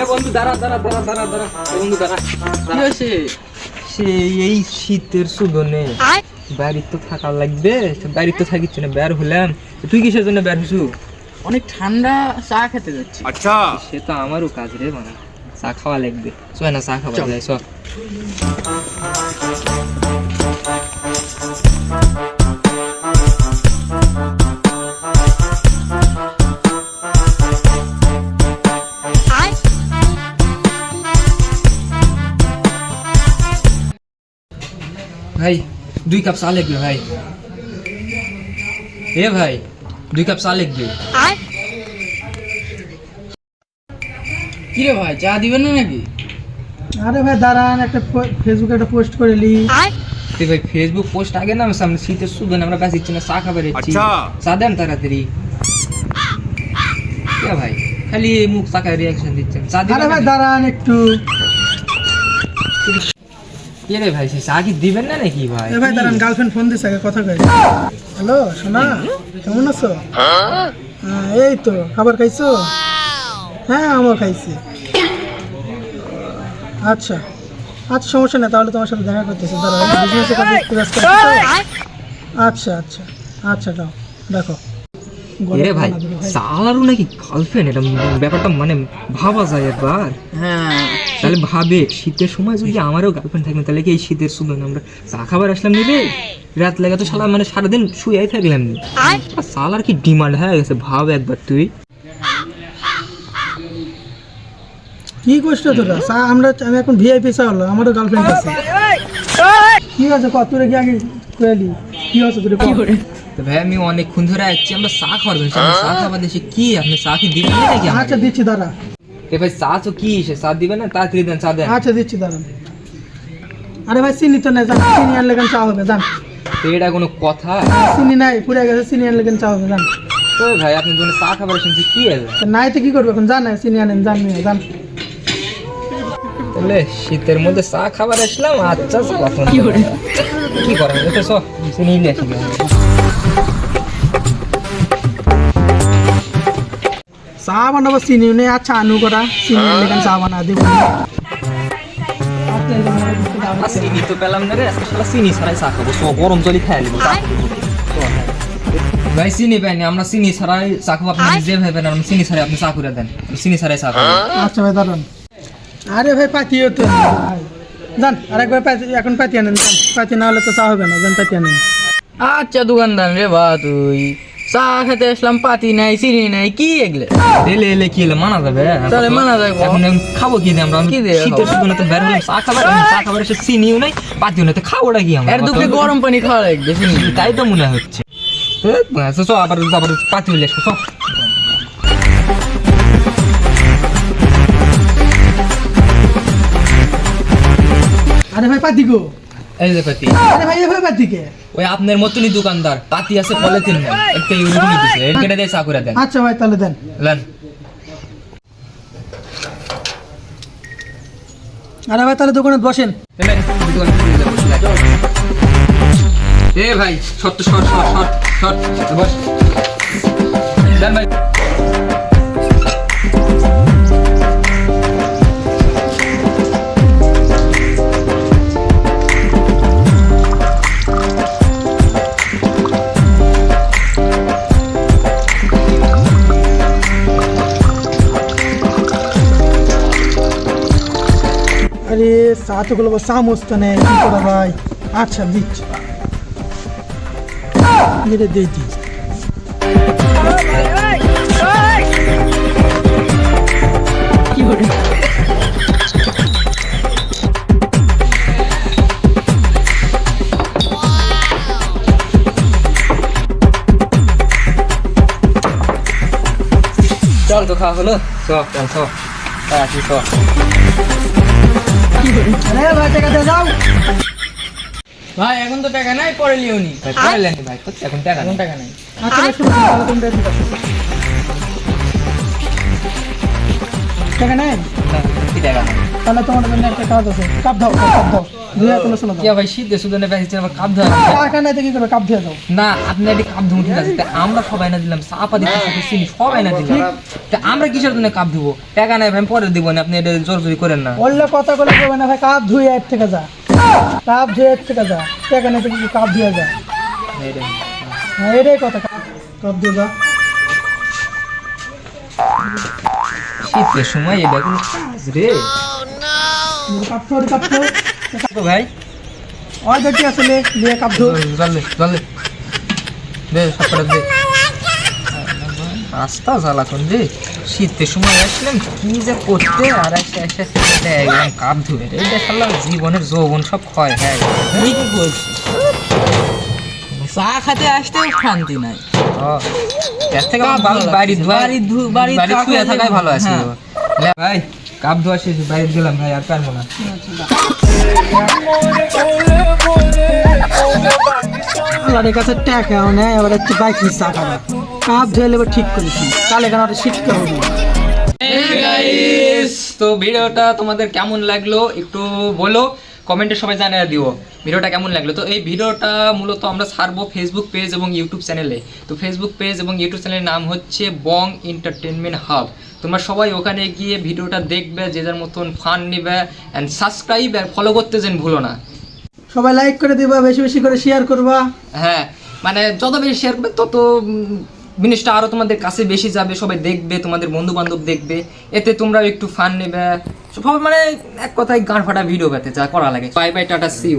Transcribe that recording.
এ বন্ধু দাঁড়া দাঁড়া দাঁড়া দাঁড়া দাঁড়া। বন্ধু দাঁড়া কি হয়েছে? সে এই শীতের সুদনে বাড়ির তো থাকা লাগবে বাড়ির তো থাকিচ্ছে না বের হলাম। তুই কিসের জন্য বের হইছু? অনেক ঠান্ডা চা খেতে যাচ্ছি। সে তো আমারও কাজ রে মানে চা খাওয়া লাগবে। চয় না চা খাওয়া যায় চ ভাই দুই কাপ চা লাগবে ভাই। এ ভাই দুই কাপ চা লাগবে। কি রে ভাই চা দিবেন না নাকি? আরে ভাই দাঁড়ান একটা ফেসবুকে একটা পোস্ট করে লি। তুই ভাই ফেসবুক পোস্ট আগে না সামনে শীতের সুদন আমরা কাছে ইচ্ছি না চা খাবার ইচ্ছি চা দেন তাড়াতাড়ি। কে ভাই খালি মুখ চাকায় রিয়াকশন দিচ্ছেন। চা আরে ভাই দাঁড়ান একটু। কে রে ভাই সে চা কি দিবেন না নাকি ভাই? এ ভাই দাঁড়ান গার্লফ্রেন্ড ফোন দিছে আগে কথা কই হ্যালো সোনা কেমন আছো? হ্যাঁ, এই তো খাবার খাইছো? হ্যাঁ আমার খাইছি। আচ্ছা আচ্ছা সমস্যা নেই তাহলে তোমার সাথে দেখা করতেছি। দাঁড়াও কাজে তো। আচ্ছা আচ্ছা আচ্ছা দাও দেখো। এ রে ভাই চালারও নাকি গার্লফ্রেন্ড এটা ব্যাপারটা মানে ভাবা যায় একবার। হ্যাঁ তাহলে ভাবে শীতের সময় যদি আমারও গার্লফ্রেন্ড থাকবে তাহলে কি এই শীতের সুদন আমরা চা খাবার আসলাম নিবে? রাত লাগে তো সালা মানে সারাদিন শুয়েই থাকলাম নি। আর সালার কি ডিমান্ড হয়ে গেছে ভাব একবার তুই। কি করছ তোরা? চা আমরা আমি এখন ভিআইপি চা হলো আমারও গার্লফ্রেন্ড আছে। কি আছে কত তোরে কি আগে কইলি কি আছে তোরে কি তো ভাই আমি অনেকক্ষণ ধরে আসছি আমরা চা খাওয়ার জন্য চা খাবার দেশে কি? আপনি চা কি দিবেন নাকি আচ্ছা দিচ্ছি দাঁড়া। এ ভাই চা তো কি সে? চা দিবেন না? তাড়াতাড়ি দেন চা দেন। আচ্ছা দিচ্ছি দাঁড়ান। আরে ভাই চিনি তো নাই জান চিনি আনলে কেন চা হবে জান এটা কোনো কথা? চিনি নাই পুড়ে গেছে চিনি আনলে কেন চা হবে জান তো ভাই আপনি যখন চা খাবার শুনছি কি আছে নাই তো কি করবে এখন? জান না চিনি আনেন জান নিয়ে জান তাহলে শীতের মধ্যে চা খাবার আসলাম আচ্ছা চা কি করে? কি এটা সব চিনি নিয়ে আসি। চা বানাবো চিনি নেই আচ্ছা আনু করা চিনি কেন চা বানা দেবো আর চিনি তো পেলাম না রে চিনি ছাড়াই চা খাব গরম জলই খাই নেব ভাই চিনি পাইনি আমরা চিনি ছাড়াই চা খাব আপনি যে ভাবেন আমরা চিনি ছাড়াই আপনি চা করে দেন চিনি ছাড়াই চা খাব আচ্ছা ভাই দাঁড়ান আরে ভাই পাতিও তো জান আরেকবার পাতি এখন পাতি আনেন পাতি না হলে তো চা হবে না জান পাতি আনেন আচ্ছা দোকানদার রে বা তুই চা খেতে আসলাম পাতি নাই চিনি নাই কি এগুলো? এলে এলে কি এলে মানা যাবে? তাহলে মানা যাবে। এখন খাব কি আমরা? কি দিয়ে শীতের? সুদনে তো বের হলাম চা খাবার চা খাবার এসে চিনিও নাই পাতিও নাই তো খাবোটা কি আমরা? এর দুপুরে গরম পানি খাওয়া লাগবে চিনি তাই তো মনে হচ্ছে। আচ্ছা চ আবার আবার পাতি হলে এসো চ আরে ভাই পাতি গো। এই যে পাতি আরে ভাই এভাবে পাতি কে ওই আপনার মতনই দোকানদার। পাতি আছে পলিথিন নাই একটা ইউরো দিছে। এর দিয়ে চা করে দেন। আচ্ছা ভাই তাহলে দেন। লেন। আরে ভাই তাহলে দোকানে বসেন। এ ভাই short short short short short boss. দেন ভাই। আরে চা তো গুলো চা মস্ত নেই কি করা ভাই? আচ্ছা দিচ্ছি। মেরে দিয়ে দিই চল তো খাওয়া হলো। চ চল চ তাড়াতাড়ি চ আরে ভাই টাকা দিয়ে যাও ভাই এখন তো টাকা নাই পরে লিওনি ভাই পরে লেনি ভাই তো এখন টাকা এখন টাকা নাই। আচ্ছা টাকা নেই? কি টাকা নেই? তাহলে তোমার জন্য একটা কাজ আছে। কাপ দাও কাপ দাও। তোলো চলো কে ভাই শীতে আবার কাপ টাকা নাই কি করবে? কাপ ধুয়ে দাও। না আপনি এটি কাপ ধুবো ঠিক আছে? আমরা সবাই না দিলাম চাপা দিতে সাথে চিনি সবাই না দিলাম। তা আমরা কিসের জন্য কাপ ধুবো টাকা নাই ভাই পরে দিব না আপনি এটা জোর জোরি করেন না। বললে কথা বলে দেবে না ভাই কাপ ধুয়ে এর থেকে যা। কাপ ধুয়ে এর থেকে যা। টাকা নাই কি কাপ ধুয়ে যা। হ্যাঁ এটাই কথা। কাপ কাপ ধুয়ে যা। শীতের সময় এটা কোনো কাজ রে? তো ভাই ওই দেখি আসলে দে দে। রে শীতের সময় আসলাম কি যে করতে? আর একদম কাপ ধুয়ে রে। এটা শালা জীবনের যৌবন সব ক্ষয় হ্যাঁ চা খেতে আসতেও শান্তি নাই। ও, এর থেকে আমার ভালো থাকাই আছে হ্যাঁ। ভাই কাপ ধোয়া শেষ বাইরে গেলাম ভাই আর পারব না। আল্লাহর কাছে টাকাও নেয় এবার হচ্ছে বাইক নিচ্ছে কাপ ধুয়ে লেবার ঠিক করেছি। তাহলে কেন ওটা শিখতে হবে তো ভিডিওটা তোমাদের কেমন লাগল একটু বলো। কমেন্টে সবাই জানিয়ে দিও ভিডিওটা কেমন লাগল? তো এই ভিডিওটা মূলত আমরা ছাড়বো ফেসবুক পেজ এবং ইউটিউব চ্যানেলে তো ফেসবুক পেজ এবং ইউটিউব চ্যানেলের নাম হচ্ছে বং এন্টারটেনমেন্ট হাব তোমরা সবাই ওখানে গিয়ে ভিডিওটা দেখবে যে যার মতন ফান নিবে অ্যান্ড সাবস্ক্রাইব আর ফলো করতে যেন ভুলো না। সবাই লাইক করে দিবা বেশি বেশি করে শেয়ার করবা। হ্যাঁ মানে যত বেশি শেয়ার করবে তত জিনিসটা আরও তোমাদের কাছে বেশি যাবে, সবাই দেখবে, তোমাদের বন্ধু বান্ধব দেখবে। এতে তোমরা একটু ফান নেবে। সব মানে এক কথায় গান ফাটা ভিডিও পেতে যা করা লাগে। Bye bye tata see you